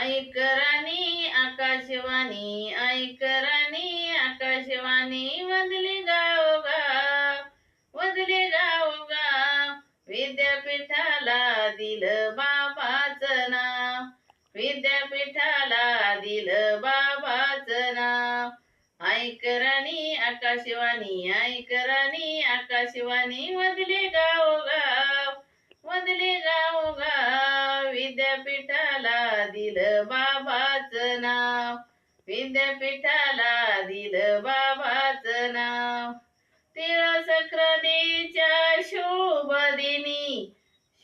ऐकराणी आकाशवाणी ऐकराणी आकाशवाणी वदले गाव गाव वदली गाव गाव विद्यापीठाला दिलं बाबाचं नाव विद्यापीठाला दिलं बाबाचं नाव. ऐकराणी आकाशवाणी ऐकराणी आकाशवाणी वदले गाव गाव वदली गाव गाव दिलं बाबाचं नाव. विद्यापीठाला दिलं बाबाचं नाव. तिळ सक्रातीच्या शुभ दिनी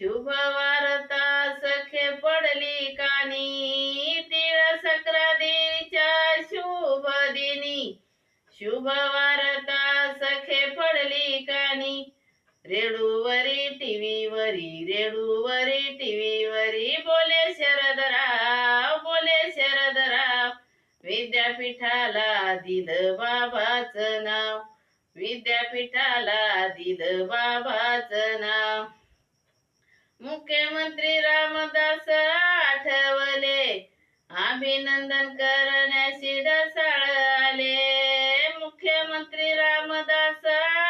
शुभ वार्ता सखे पडली कानी. तिळ सक्रातीच्या शुभ दिनी शुभ वार्ता सखे पडली कानी. रेडूवरी टीव्ही वरी रेडूवरी टीव्ही वरी बोले शरदरा विद्यापीठाला दिलं बाबाच नाव. विद्यापीठाला दिलं बाबाच नाव. मुख्यमंत्री रामदास आठवले. अभिनंदन करण्याशी ढसाळ आले. मुख्यमंत्री रामदास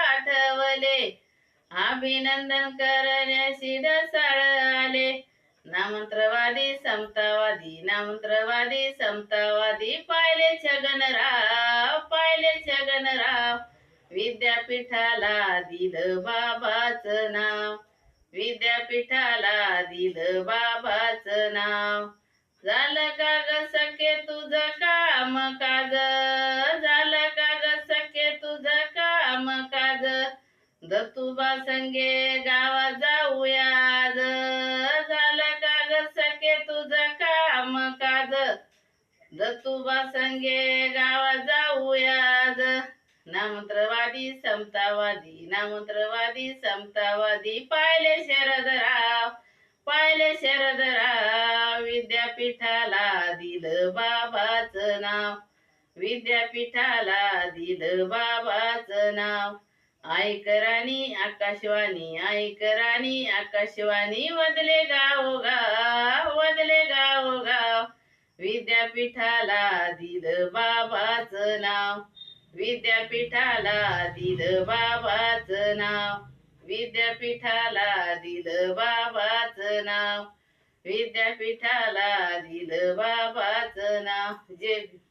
आठवले. अभिनंदन करण्याशी ढसाळ आले. नामंत्रवादी समतावादी नामंत्रवादी समतावादी. पाहिले छगनराव पाहिले छगनराव. विद्यापीठाला दिलं बाबाचं नाव. विद्यापीठाला दिलं बाबाचं नाव. झालं का ग सखे तुझं काम काज झालं का ग सखे तुझं काम काज दत्तुबा संगे गावा जाऊया आज. जतुबा संगे गावा जाऊया आज. नामंत्रवादी समतावादी नामंत्रवादी समतावादी. पाहिले शरदराव पाहिले शरदराव विद्यापीठाला दिलं बाबाचं नाव. विद्यापीठाला दिलं बाबाचं नाव. ऐक आकाशवाणी ऐक आकाशवाणी. वदले गाव गाव वदले गाव गाव विद्यापीठाला दिलं बाबाचं नाव. विद्यापीठाला दिलं बाबाचं नाव. विद्यापीठाला दिलं बाबाचं नाव. विद्यापीठाला दिलं बाबाचं नाव. जय भीम.